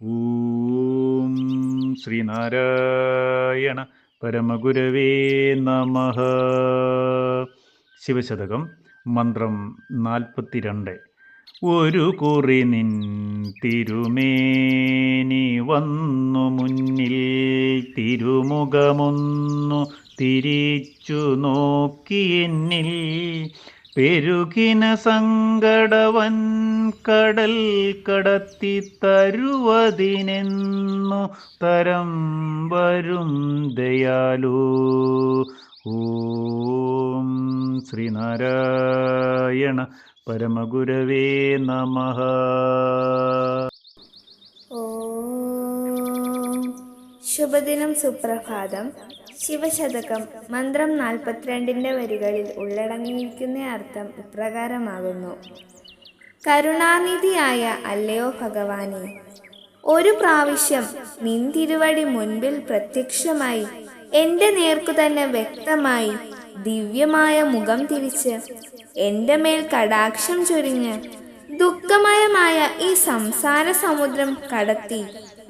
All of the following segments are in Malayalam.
ഓം ശ്രീനാരായണ പരമഗുരവേ നമ ശിവശതകം മന്ത്രം നാൽപ്പത്തിരണ്ട്. ഒരു കുറി നിൻ തിരുമേനി വന്നു മുന്നിൽ തിരുമുഖമൊന്നു തിരിച്ചു നോക്കി എന്നിൽ പെരുകിന സങ്കടവൻ കടൽ കടത്തി തരുവതിനെന്നു തരം വരും ദയാലു. ഓം ശ്രീനാരായണ പരമഗുരവേ നമ. ശുഭദിനം സുപ്രഭാതം. ശിവശതകം മന്ത്രം നാൽപ്പത്തിരണ്ടിന്റെ വരികളിൽ ഉള്ളടങ്ങിയിരിക്കുന്ന അർത്ഥം ഇപ്രകാരമാകുന്നു. കരുണാനിധിയായ അല്ലയോ ഭഗവാനെ ഒരു പ്രാവശ്യം നിൻ തിരുവടി മുൻപിൽ പ്രത്യക്ഷമായി എന്റെ നേർക്കു തന്നെ വ്യക്തമായി ദിവ്യമായ മുഖം തിരിച്ച് എന്റെ മേൽ കടാക്ഷം ചൊരിഞ്ഞ് ദുഃഖമയമായ ഈ സംസാര സമുദ്രം കടത്തി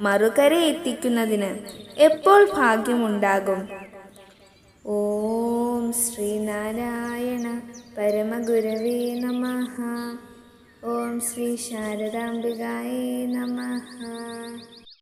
മറുകര എത്തിക്കുന്നതിന് എപ്പോൾ ഭാഗ്യമുണ്ടാകും? ഓം ശ്രീനാരായണ പരമഗുരവേ നമ. ഓം ശ്രീ ശാരദാംബികായേ നമഃ.